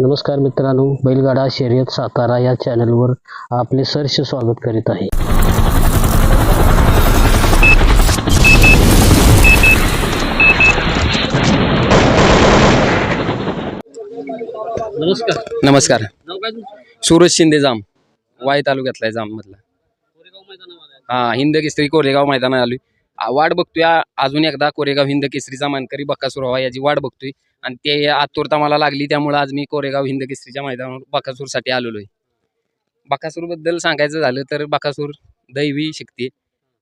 नमस्कार मित्रांनो बैलगाडा शर्यत सातारा या चॅनलवर आपले सहर्ष स्वागत करीत आहे. नमस्कार. नमस्कार. नाव काय तुमचं? सूरज शिंदे जाम वाई तालुक्यातला आहे जाम मधला. कोरेगाव मैदानावर आहे. हा हिंद केसरी कोरेगाव मैदानात आलोय. आ, वाट बघतोय. अजून एकदा कोरेगाव हिंद केसरीचा मानकरी बकासूर व्हावा याची वाट बघतोय. आणि ते आतुरता मला लागली त्यामुळे आज मी कोरेगाव हिंद केसरीच्या मैदानावर बकासूरसाठी आलेलो आहे बकासूरबद्दल सांगायचं झालं तर बकासूर दैवी शक्ती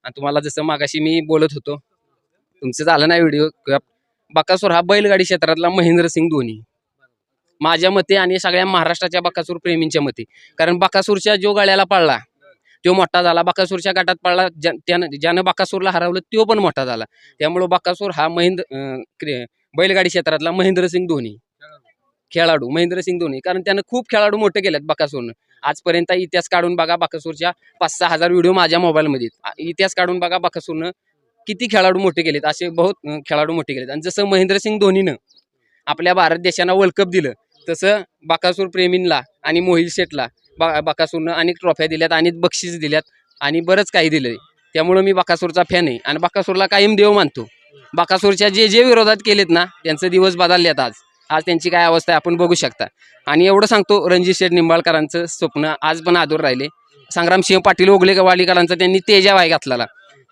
आणि तुम्हाला जसं मागाशी मी बोलत होतो तुमचं झालं नाही व्हिडिओ किंवा बकासूर हा बैलगाडी क्षेत्रातला महेंद्रसिंग धोनी. माझ्या मते आणि सगळ्या महाराष्ट्राच्या बकासूर प्रेमींच्या मते. कारण बकासूरच्या जो गाड्याला पळला तो मोठा झाला. बाकासूरच्या गटात पडला. ज्या- ज्यानं बाकासूरला हरवलं तो पण मोठा झाला. त्यामुळं बाकासूर हा महेंद्र बैलगाडी क्षेत्रातला महेंद्रसिंग धोनी. खेळाडू महेंद्रसिंग धोनी. कारण त्यानं खूप खेळाडू मोठे केलेत बाकासूरनं. आजपर्यंत इतिहास काढून बघा बाकासूरच्या पाच सहा हजार व्हिडिओ माझ्या मोबाईलमध्ये इतिहास काढून बघा बाकासूरनं किती खेळाडू मोठे केलेत. असे बहुत खेळाडू मोठे केलेत. आणि जसं महेंद्रसिंग धोनीनं आपल्या भारत देशांना वर्ल्ड कप दिलं तसं बाकासूर प्रेमींना आणि मोहिल शेटला बा बाकासूरनं अनेक ट्रॉफ्या दिल्यात आणि बक्षीस दिल्यात आणि बरंच काही दिलंय. त्यामुळं मी बाकासूरचा फॅन आहे. आणि बाकासूरला कायम देव मानतो. बाकासूरच्या जे जे विरोधात केलेत ना त्यांचं दिवस बदललेत आज. आज त्यांची काय अवस्था आहे आपण बघू शकता. आणि एवढं सांगतो रणजित शेठ निंबाळकरांचं स्वप्न आज पण आदूर राहिले. संग्रामसिंह पाटील ओगले वालीकरांचा त्यांनी तेजा वाय घातलेला.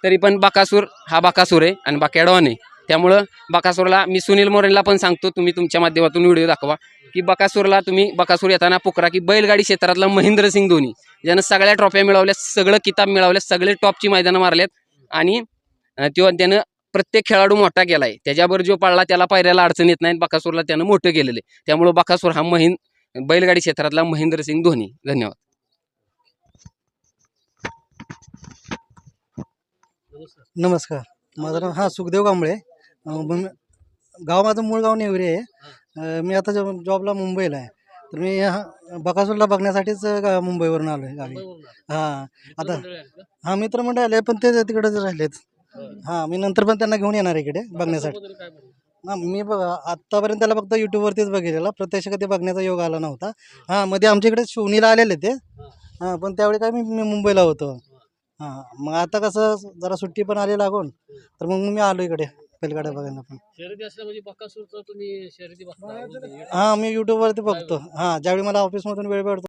तरी पण बाकासूर हा बाकासूर आहे आणि बाकॅडॉन आहे. त्यामुळं बकासूरला मी सुनील मोरेंला पण सांगतो तुम्ही तुमच्या माध्यमातून व्हिडिओ दाखवा. की बकासूरला तुम्ही बकासूर येताना पुकरा की बैलगाडी क्षेत्रातला महेंद्रसिंग धोनी. ज्यानं सगळ्या ट्रॉफ्या मिळवल्या सगळं किताब मिळवल्या सगळे टॉपची मैदानं मारल्यात. आणि तो त्यो त्यानं प्रत्येक खेळाडू मोठा केला आहे त्याच्यावर जो पाळला त्याला पायऱ्याला अडचण येत नाही. बकासूरला त्यानं मोठं केलेलं आहे. त्यामुळं बकासूर हा महिन बैलगाडी क्षेत्रातला महेंद्रसिंग धोनी. धन्यवाद. नमस्कार. माझं नाव हा सुखदेव कांबळे. मग मी- गाव माझं मूळ गाव नेवरे आहे. मी आता जॉब- जॉबला मुंबईला आहे. तर मी हा- बकासूरला बघण्यासाठीच गा- मुंबईवरून आलो आहे गावी हां. आता हां मित्रमंडळ आले पण ते तिकडेच राहिलेत. हां मी नंतर पण त्यांना घेऊन येणार आहे इकडे बघण्यासाठी. हां मी बघ आत्तापर्यंत त्याला फक्त यूट्यूबवरतीच बघितलेला. प्रत्यक्ष कधी बघण्याचा योग आला नव्हता. हां. मध्ये आमच्या इकडे शिवणीला आलेले ते. हां. पण त्यावेळी काय मी मी मुंबईला होतो. हां. मग आता कसं जरा सुट्टी पण आली लागून. तर मग मी आलो इकडे. बैलगाड्या बघायला पण शर्यती असल्या म्हणजे बकासूरचं तुम्ही शर्यती बघता. हां मी यूट्यूबवरती बघतो. हां ज्यावेळी मला ऑफिसमधून वेळ भेटतो